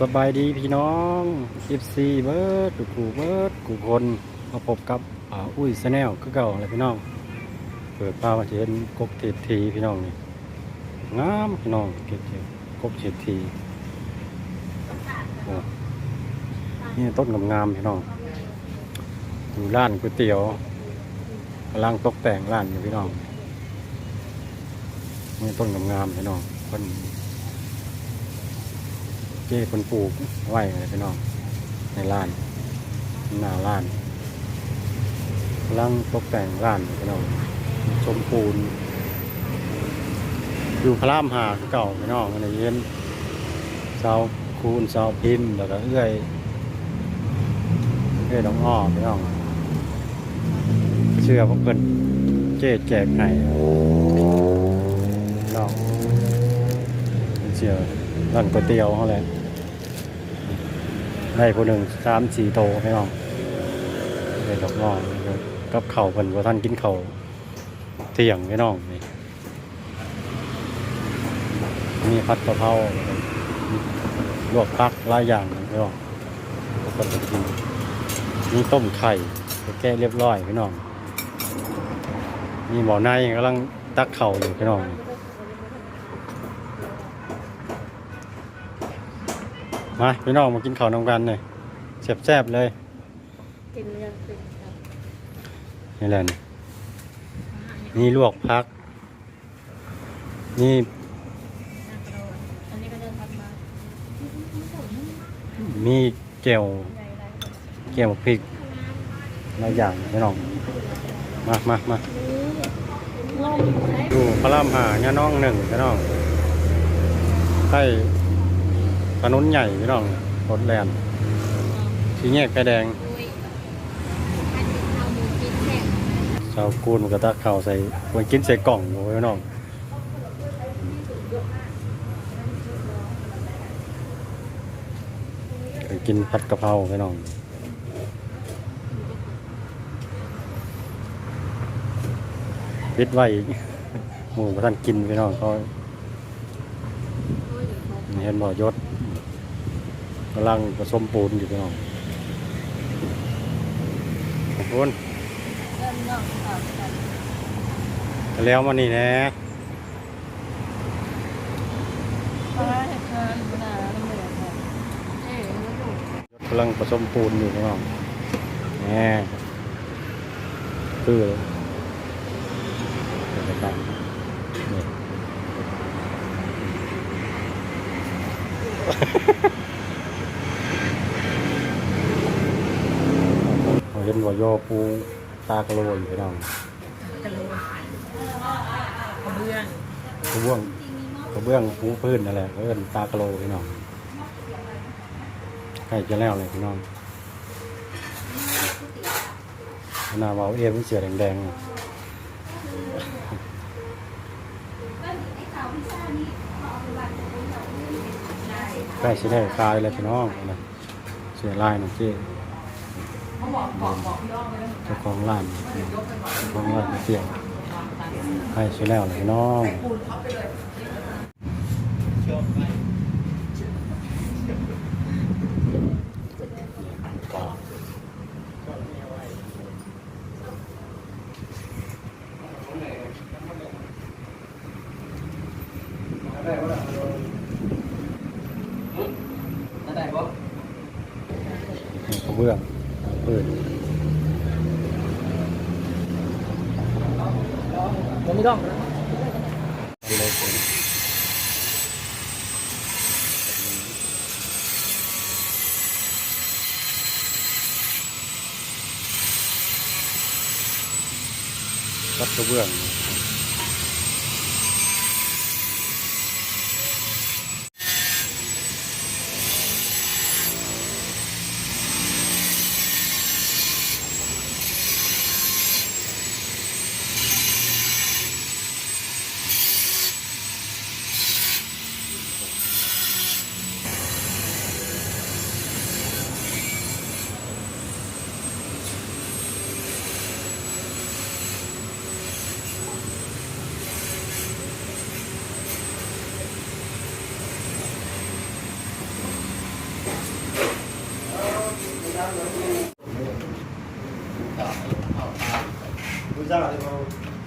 สบายดีพี่น้องอิฟซีเบิร์ดกูกูเบิร์ดกูคนมาพบกับอ,อุ้ยสแนลคือเก่าเลยพี่น้อง เปิดป้ามาเห็นกบเทศทีพี่น้องนี่งามพี่น้องเก็บเก็บกบเทศทีนี่ต้นงามๆพี่น้องอยู่ร้านก๋วยเตี๋ยวกำลังตกแต่งร้านอยู่พี่น้องนี่ต้นงามๆพี่น้องคน เจ้คนปลูกไว้เลยพี่น้องในร้านหน้าร้านกำลังตกแต่งร้านพี่น้องชมปูน อยู่พระรามหาเก่าพี่น้องในเย็นเสาคูนเสาพิมพ์แล้วก็เอื้อยเอื้อยดองอ้อพี่น้องเชื่อพวกเพิ่นเจ๊แจกให้น้องเชื่อ ร้านก๋วยเตี๋ยวเขาแหละได้ผู้หนึ่งสามสี่โตไม่น้องได้ดอกงอกกับเข่าเพิ่นว่าท่านกินเข่าเที่ยงไม่น้องนี่มีผัดกะเพราลวกพักหลายอย่างไม่น้องคนกินมีต้มไข่แกะเรียบร้อยพี่น้อง มีหมอในกำลังตักเข่าอยู่พี่น้อง มาพี่น้องมากินข้าวนำกันเลยแซ่บๆเลย กินเรื่องเป็นครับนี่แหละนี่นี่ลวกพัก นี่อันนี้ก็เดินทัดมามีแก้วใหญ่ไรแก้วพริกหลายอย่างพี่น้อง มามามาดูพระรามหาเนี่ยน้องหนึ่งพี่น้องใกล้ ถนนใหญ่พี่น้องรถแลนสีแยกไฟแดงเอาหมูกินแค่ชาวกูนมันก็ตักข้าวใส่ควรกินใส่กล่องโอ้ยพี่น้องกินผัดกะเพราพี่น้องปิดไว้อีกหมูพระท่านกินพี่น้องเขาเห็นบ่อยศ กำลังผสมปูนอยู่พี่น้องขอบคุณมนแล้วมานี่นะเพราะว่าเหตุการณ์มันหนะกำลังผสมปูนอยู่พี่น้องแหมคือเดี๋ยวไปตั้งนี่เขาเห็น ว่ายอปูตากระโลอยู่พี่น้องกระโลกระเบื้องกระเบื้องกระเบื้องปูพื้นนั่นแหละเอิ้นตากระโลพี่น้องใกล้จะแล้วเลยพี่น้องหน้าเบาเอ็มเสียแดงๆใกล้สิได้คลายเลยพี่น้องนะเสียลายนะเจ๊ เจ้าของร้านเจ้าของร้านก๋วยเตี๋ยวใกล้สิแล้วเลยพี่น้องได้ปะกระเบื้อง เปิดยังไต้อเลยเป็นวัดกระเบื้องดูจ้าเลยมา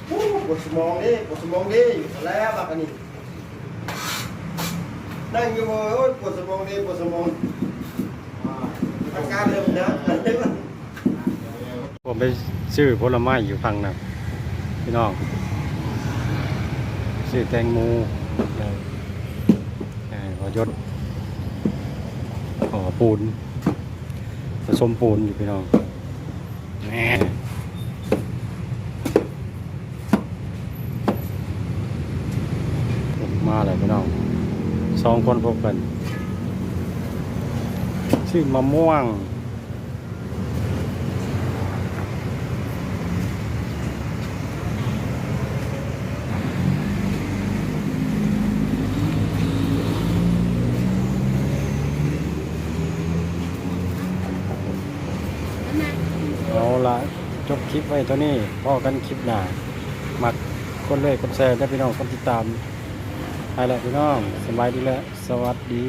โอ้ปวดสมองดิปวดสมองดิอยู่แล้วบักอันนี้นั่งอยู่โอ้ยปวดสมองดิปวดสมองอาการเริ่มนะผมไปซื้อผลไม้อยู่ฝั่งนั้นพี่น้องซื้อแตงโมเลยเอ่อพอยศขอปูนผสมปูนอยู่พี่น้อง ม่มาเลยพี่น้องสองคนพบกัน ชื่อมะม่วง ละจบคลิปไว้ตัวนี้พอกันคลิปหน้ามักคนเลยกดแชร์ได้พี่น้องคนติดตามไปแล้วพี่น้องสบายดีแล้วสวัสดี